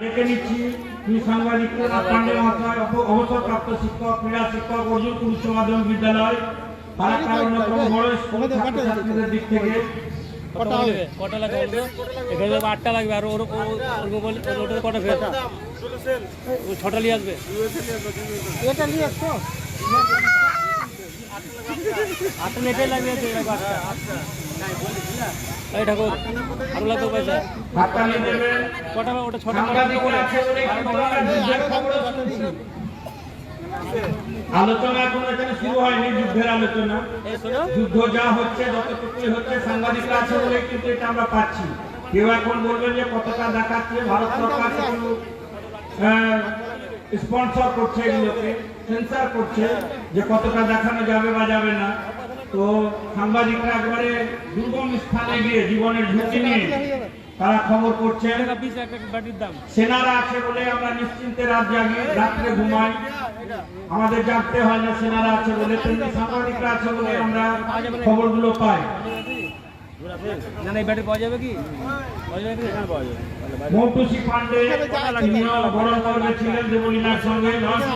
ডেকে নিচ্ছি দুই সাংবাদিক পান্ডে মহাশয় অবসরপ্রাপ্ত শিক্ষক ক্রীড়া শিক্ষক অর্জুন উচ্চ মাধ্যমিক বিদ্যালয় ফারাক্কার অন্যতম বড় স্কুল ছাত্রছাত্রীদের দিক থেকে কটা হবে কটা লাগবে এখানে আটটা লাগবে আর ওর ও- ও- ওর কটা ফের ও ছটা নিয়ে আসবে এটা নিয়ে আসতো আটটা নেটাই লাগবে আটটা এই ঠাকুর আরও লাগবে পয়সা কটা ওটা ছটা। আলোচনা এখন এখানে শুরু হয়নি যুদ্ধের আলোচনা। যুদ্ধ যা হচ্ছে যতটুকুই হচ্ছে সাংবাদিকরা আছে বলে কিন্তু এটা আমরা পাচ্ছি। কেউ এখন বলবেন যে কতটা দেখাচ্ছে ভারত সরকার স্পন্সর করছে এগুলোকে সেন্সার করছে যে কতটা দেখানো যাবে বা যাবে না। তো সাংবাদিকরা একবারে দুর্গম স্থানে গিয়ে জীবনের ঝুঁকি নিয়ে তারা খবর করছেন, সেনারা আছে বলে আমরা নিশ্চিন্তে রাত জাগি রাত্রে ঘুমাই। আমাদের জাগতে হয় না সেনারা আছে বলে, তেমনি সাংবাদিকরা আছে বলে আমরা খবরগুলো পাই। মৌটুসি পান্ডে ছিলেন দেবলীনার সঙ্গে